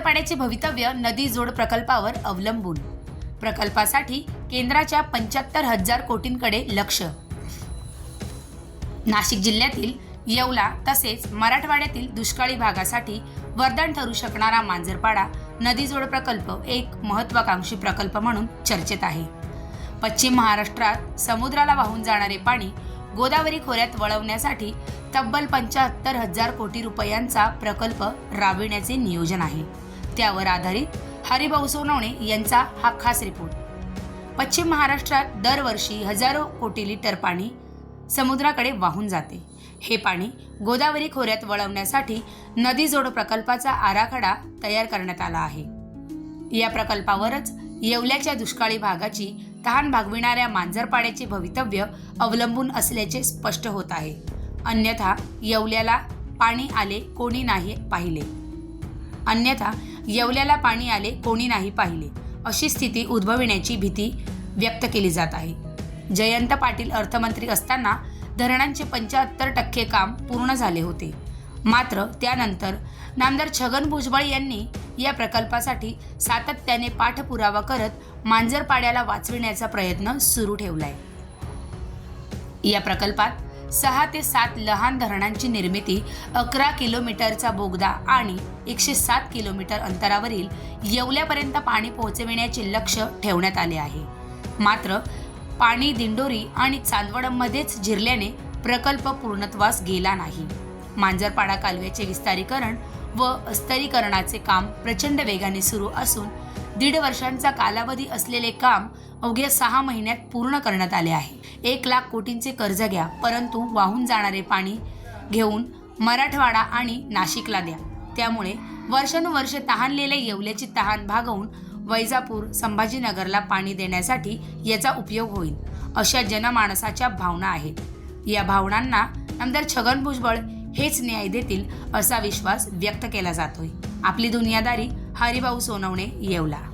पाण्याचे भवितव्य नदी जोड प्रकल्पावर अवलंबून. प्रकल्पासाठी केंद्राच्या पंच्याहत्तर हजार कोटींकडे लक्ष. नाशिक जिल्ह्यातील येवला तसेच मराठवाड्यातील दुष्काळी भागासाठी वरदान ठरू शकणारा मांजरपाडा नदीजोड प्रकल्प एक महत्वाकांक्षी प्रकल्प म्हणून चर्चेत आहे. पश्चिम महाराष्ट्रात समुद्राला वाहून जाणारे पाणी गोदावरी खोऱ्यात वळवण्यासाठी तब्बल पंच्याहत्तर हजार कोटी रुपयांचा प्रकल्प राबविण्याचे नियोजन आहे. त्यावर आधारित हरिभाऊ सोनवणे यांचा हा खास रिपोर्ट. पश्चिम महाराष्ट्रात दरवर्षी हजारो कोटी लिटर पाणी समुद्राकडे वाहून जाते. हे पाणी गोदावरी खोऱ्यात वळवण्यासाठी नदी जोड प्रकल्पाचा आराखडा तयार करण्यात आला आहे. या प्रकल्पावरच येवल्याच्या दुष्काळी भागाची तहान भागविणाऱ्या मांजरपाड्याचे भवितव्य अवलंबून असल्याचे स्पष्ट होत आहे. अन्यथा येवल्याला पाणी आले कोणी नाही पाहिले. अन्यथा येवल्याला पाणी आले कोणी नाही पाहिले. अशी स्थिती उद्भविण्याची भीती व्यक्त केली जात आहे. जयंत पाटील अर्थमंत्री असताना धरणांचे पंच्याहत्तर टक्के काम पूर्ण झाले होते. मात्र त्यानंतर नामदार छगन भुजबळ यांनी या प्रकल्पासाठी सातत्याने पाठपुरावा करत मांजरपाड्याला वाचविण्याचा प्रयत्न सुरू ठेवलाय. या प्रकल्पात सहा ते सात लहान धरणांची निर्मिती अकरा किलोमीटरचा बोगदा आणि एकशे सात किलोमीटर अंतरावरील येवल्यापर्यंत पाणी पोहोचविण्याचे लक्ष ठेवण्यात आले आहे. मात्र पाणी दिंडोरी आणि चांदवडमध्येच झिरल्याने प्रकल्प पूर्णत्वास गेला नाही. मांजरपाडा कालव्याचे विस्तारीकरण व अस्तरीकरणाचे काम प्रचंड वेगाने सुरू असून दीड वर्षांचा कालावधी असलेले काम अवघ्या सहा महिन्यात पूर्ण करण्यात आले आहे. एक लाख कोटींचे कर्ज घ्या परंतु वाहून जाणारे पाणी घेऊन मराठवाडा आणि नाशिकला द्या. त्यामुळे वर्षानुवर्षे तहानलेल्या येवल्याची तहान भागवून वैजापूर संभाजीनगरला पाणी देण्यासाठी याचा उपयोग होईल अशा जनमानसाच्या भावना आहेत. या भावनांना आमदार छगन भुजबळ हेच न्याय देतील असा विश्वास व्यक्त केला जातोय. आपली दुनियादारी हरिभाऊ सोनवणे येवला.